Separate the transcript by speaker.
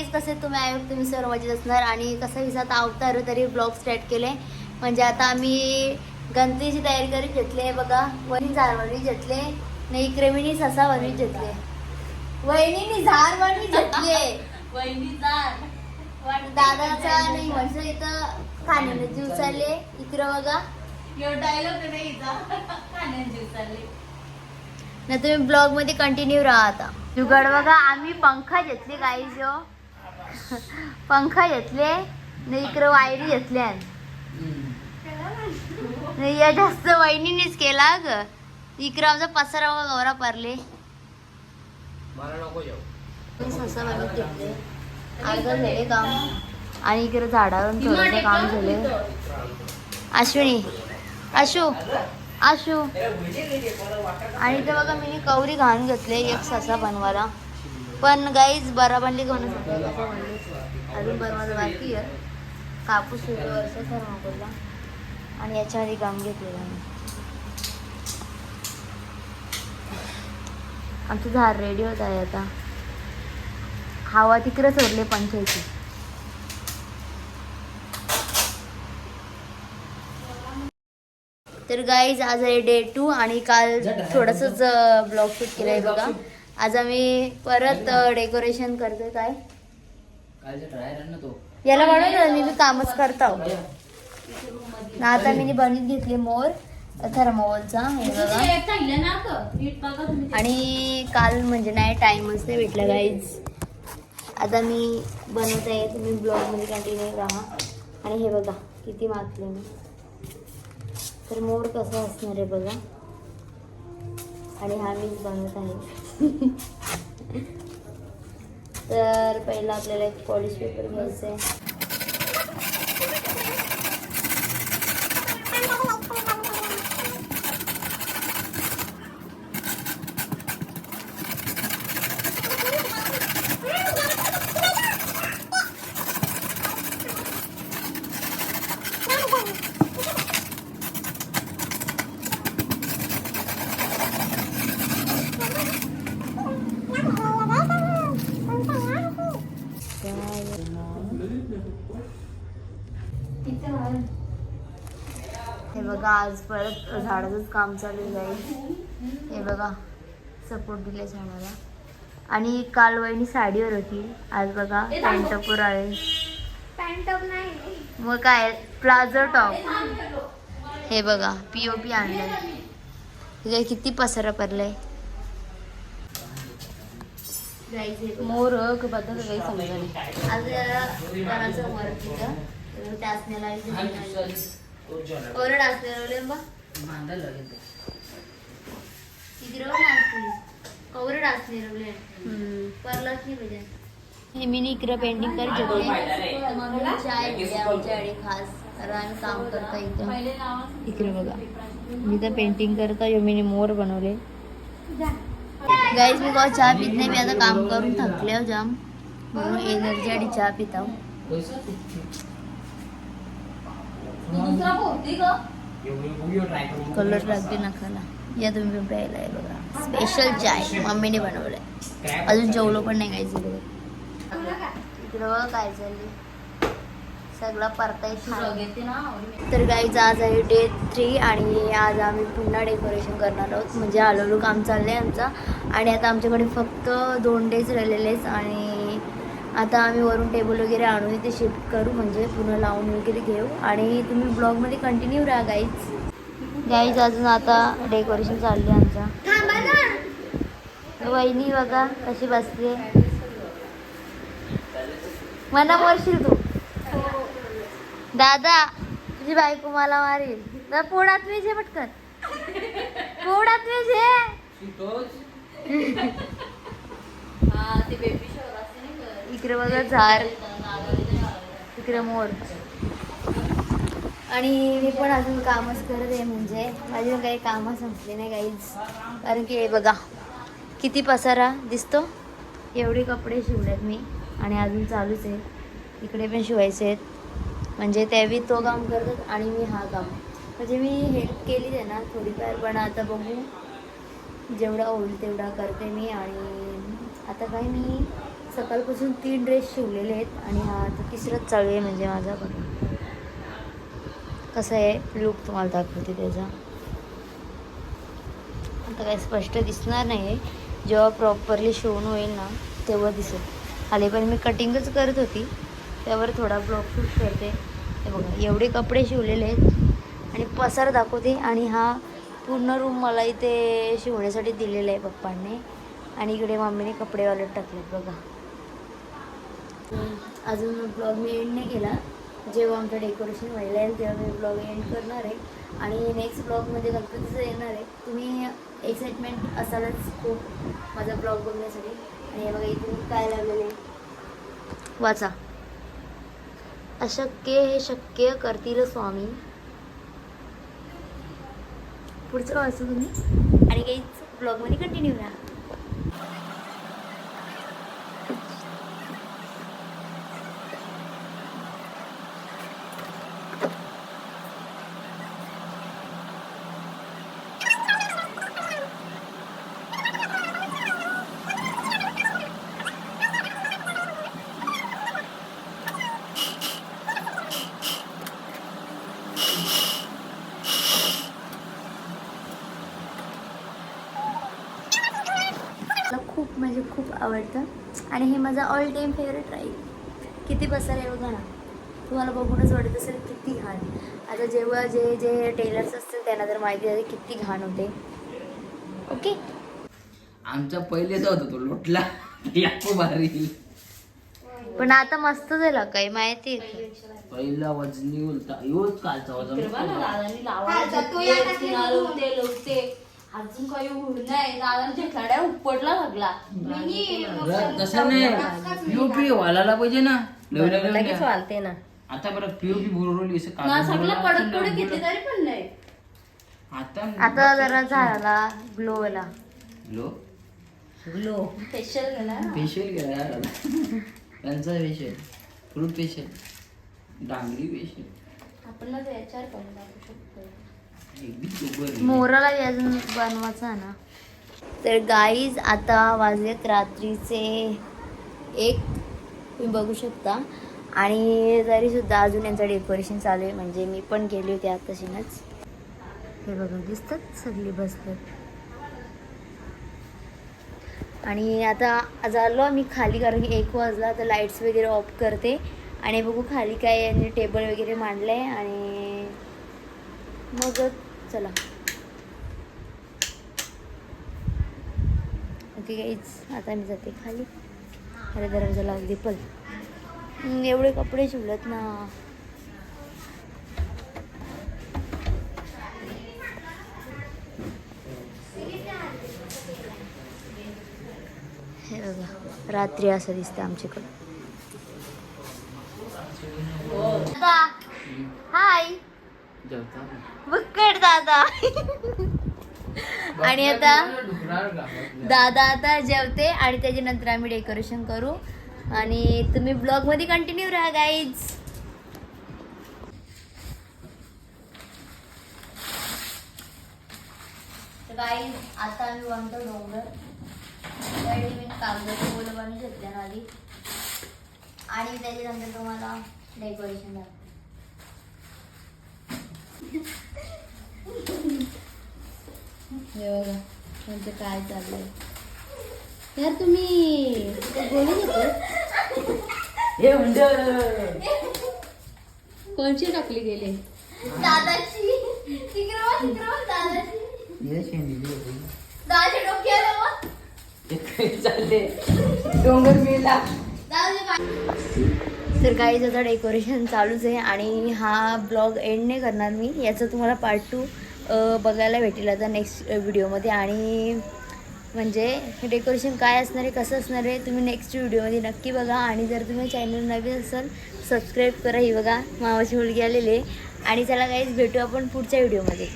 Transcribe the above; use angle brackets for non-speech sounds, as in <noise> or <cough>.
Speaker 1: Guys कसे तुम्ही आहे तुम्ही सर्व मजेत असणार. आणि कसं विसा आता अवतार तरी ब्लॉग स्टार्ट केले. म्हणजे आता आम्ही गणपतीची तयारी करून घेतली बघा. वहिनी झाड बनवी घेतले नाही इकडे मी ससा बनवी घेतले वहिनी झाड. बनवी घेतले दादाचा नाही म्हणजे इथं खाण्याने जीव चालले इकडं बघा. ना तुम्ही ब्लॉगमध्ये कंटिन्यू राहा आता. जुगाड बघा आम्ही पंखा घेतले काही जो पंखा घेतले नाही इकडं वायरी घेतल्या. या जास्त वहिनीनेच केला ग. इकडं आमचा पसारा बघा गौरा पारले. ससा घेतले अर्ध झाले काम आणि इकडे झाडावर थोडंसं काम झाले. अश्विनी आशू आशू आणि ते बघा मी कवरी घालून घेतले एक ससा बनवायला. पण गाईज बरा बनली का म्हणून सांगते, कसा बनली अजून बनवायला बाकी आहे. कापूस सुरू वर्ष थर्माकोलला आणि याच्या आधी काम घेतलेलं मी आमचं झाड रेडी होत आहे आता. हवा तिकडे सोडले पंचायती तर गाईज आज आहे डे टू आणि काल थोडंसंच ब्लॉग शूट केलंय बघा. आज आम्ही परत डेकोरेशन करतोय काय? याला म्हणून ना मी बी कामच करतो ना आता मी बनवून घेतले मोर. थर्मोवलचा हे बघा. आणि काल म्हणजे नाही टाइमच नाही भेटला गाईज आता मी बनवत आहे तुम्ही ब्लॉगमध्ये कंटिन्यू राहा. आणि हे बघा किती मागले मी. तर मोर कसा असणार आहे बघा. आणि हा मीच बनवत आहे. तर पहिला आपल्याला एक पॉलिश पेपर घ्यायचा आहे हे बघा आज परत झाडाचंच काम चालू जाईल हे बघा सपोर्ट दिले झाडाला आणि काल वहिनी साडीवर होती. आज बघा पॅन्टपूर आहे. मग काय प्लाझो टॉप. हे बघा पी ओ पी आणलंय. हे काय किती पसारा पडलाय. मोरबद्दल काही समजा नाही. आज ओरड असल्या बा तिकडे ओरड असले रवले परला की म्हणजे हे मी इकडं पेंटिंग करत होते मम्मी चाय घेते आमच्याकडे खास कारण आम्ही काम करता इथं. इकडे बघा. मी तर पेंटिंग करता मी मोर बनवले. गाईज मी कवा चहा पित नाही मी आता काम करून थकले हो जाम. म्हणून एनर्जी आणि चहा कलर लागते नखाला या तुम्ही पण प्यायला आहे बघा. स्पेशल चाय मम्मीने बनवलंय. अजून जेवलो पण नाही गायचं बघा इकडं काय चालली सगळा परताय तर गाईज आज आहे डे थ्री आणि आज आम्ही पुन्हा डेकोरेशन करणार आहोत. म्हणजे हळूहळू काम चाललंय आमचं. आणि आता आमच्याकडे फक्त दोन डेज राहिलेले आहेत आणि आता आम्ही वरून टेबल वगैरे आणून इथे शिफ्ट करू म्हणजे पुन्हा लावून वगैरे घेऊ. आणि तुम्ही ब्लॉगमध्ये कंटिन्यू राहा गाईज गाईज अजून आता डेकोरेशन चालले आमचं. वहिनी बघा कशी बसते मना मरशील तू? दादा तुझी बायको मला मारील. तर पोडात वेज आहे पटकन. पोडात वेज आहे. <laughs> तिकडे बघा झाड तिकडे मोर. आणि मी पण अजून कामच करत आहे म्हणजे. माझी काही कामं संपली नाही काहीच कारण की हे बघा किती पसारा दिसतो. एवढे कपडे शिवलेत मी आणि अजून चालूच आहे. इकडे पण शिवायचे आहेत. म्हणजे त्यावेळी तो काम करतात आणि मी हा काम. म्हणजे मी हेल्प केली आहे ना थोडीफार पण आता बघू. जेवढा होईल तेवढा करते मी आणि आता काही मी सकाळपासून तीन ड्रेस शिवलेले आहेत आणि हा आता तिसराच चालू आहे म्हणजे माझा पण. कसं आहे लुक तुम्हाला दाखवते त्याचा. आता काही स्पष्ट दिसणार नाही आहे जेव्हा प्रॉपरली शिवून होईल ना तेव्हा दिसेल. आले पण मी कटिंगच करत होती. त्यावर थोडा ब्लॉक शूट करते. हे बघा एवढे कपडे शिवलेले आहेत. आणि पसार दाखवते आणि हा पूर्ण रूम मला इथे शिवण्यासाठी दिलेला आहे पप्पांनी. आणि इकडे मम्मीने कपडे वालत टाकलेत बघा. अजून ब्लॉग मी एंड नाही केला. जेव्हा आमचं डेकोरेशन व्हायला आहे तेव्हा मी ब्लॉग एंड करणार आहे. आणि नेक्स्ट ब्लॉगमध्ये गणपतीचं येणार आहे. तुम्ही एक्साइटमेंट असालच खूप माझा ब्लॉग बघण्यासाठी. आणि हे बघा इथून काय लावलेलं आहे. वाचा. अशक्य हे शक्य करतील स्वामी. पुढचं वाचू तुम्ही? आणि काही ब्लॉगमध्ये कंटिन्यू राहा मला खूप म्हणजे खूप आवडतं. आणि हे माझं ऑल टाईम फेवरेट राहील किती पसार आहे बघा ना. तुम्हाला बघूनच वाटत असेल किती घाण. आता जेव्हा जे जे टेलर्स असतील त्यांना तर माहिती आहे किती घाण होते. ओके
Speaker 2: आमचा पहिलेचा होता तो लोटला. याको भारी.
Speaker 1: पण आता मस्त झाला काय माहिती.
Speaker 2: पहिला वजनी उलटा. योच कालचा वजन.
Speaker 1: अजून काही होऊन नाही उपडला लागला.
Speaker 2: तसं नाही. पीओपी वालायला पाहिजे ना. नवीन
Speaker 3: चालते ना.
Speaker 2: आता बरं पीओपी बुरवली असं
Speaker 1: सगळं कडक कडक घेतले. तरी पण नाही.
Speaker 2: आता
Speaker 1: आता जरा झाला ग्लो वाला.
Speaker 3: ग्लो?
Speaker 1: स्पेशल झाला
Speaker 2: फेशियल केला यार आता. त्यांचा फेशियल फ्रूट फेशियल डांगरी फेशियल
Speaker 1: आपण ना याच्यावर करून टाकू शकतो. मोराला अजून बनवायचा ना. तर गाईज आता वाजलेत रात्रीचे एक. तुम्ही बघू शकता. आणि तरी सुद्धा अजून यांचं डेकोरेशन चालू आहे. म्हणजे मी पण गेली होती आताशीनच. हे बघा दिसतात सगळी बसतात आणि आता झालो आम्ही खाली कारण की एक वाजला तर लाईट्स वगैरे ऑफ करते. आणि बघू खाली काय यांनी टेबल वगैरे मांडलं आहे आणि मग चला. ओके काहीच आता मी जाते खाली. अरे दरवाजा लागली पण एवढे कपडे शिवलेत ना. हे बघा रात्री असं दिसतं आमच्याकडं. हाय बुक्कड दादा. आणि आता दादा आता जेवते आणि त्याच्यानंतर आम्ही डेकोरेशन करू. आणि तुम्ही ब्लॉगमध्ये कंटिन्यू राहा गाईज गाईज आता आम्ही बनतो डोंगर. मी कागदाचे बोल बनवून घेतले ना आधी. आणि त्याच्यानंतर तुम्हाला डेकोरेशन दाखवते. हे बघा म्हणजे काय चाललंय. यार तुम्ही गोळी घेतो
Speaker 2: हे म्हणजे
Speaker 3: कोणची टाकली गेले?
Speaker 1: दादाची. तिकडे दादाची.
Speaker 2: शेंडी बघ.
Speaker 1: दादाच्या डोक्याला बघ.
Speaker 2: काय चालले डोंगर मेला.
Speaker 1: दादाच्या पाय- तर काही आता डेकोरेशन चालूच आहे आणि हा ब्लॉग एंड नाही करणार मी. याचं तुम्हाला पार्ट टू बघायला भेटेल आता नेक्स्ट व्हिडिओमध्ये आणि म्हणजे हे डेकोरेशन काय असणार आहे कसं असणार आहे तुम्ही नेक्स्ट व्हिडिओमध्ये नक्की बघा. आणि जर तुम्ही चॅनल नवीन असाल सबस्क्राईब करा. ही बघा मामाची मुलगी आलेली आहे. आणि चला काहीच भेटू आपण पुढच्या व्हिडिओमध्ये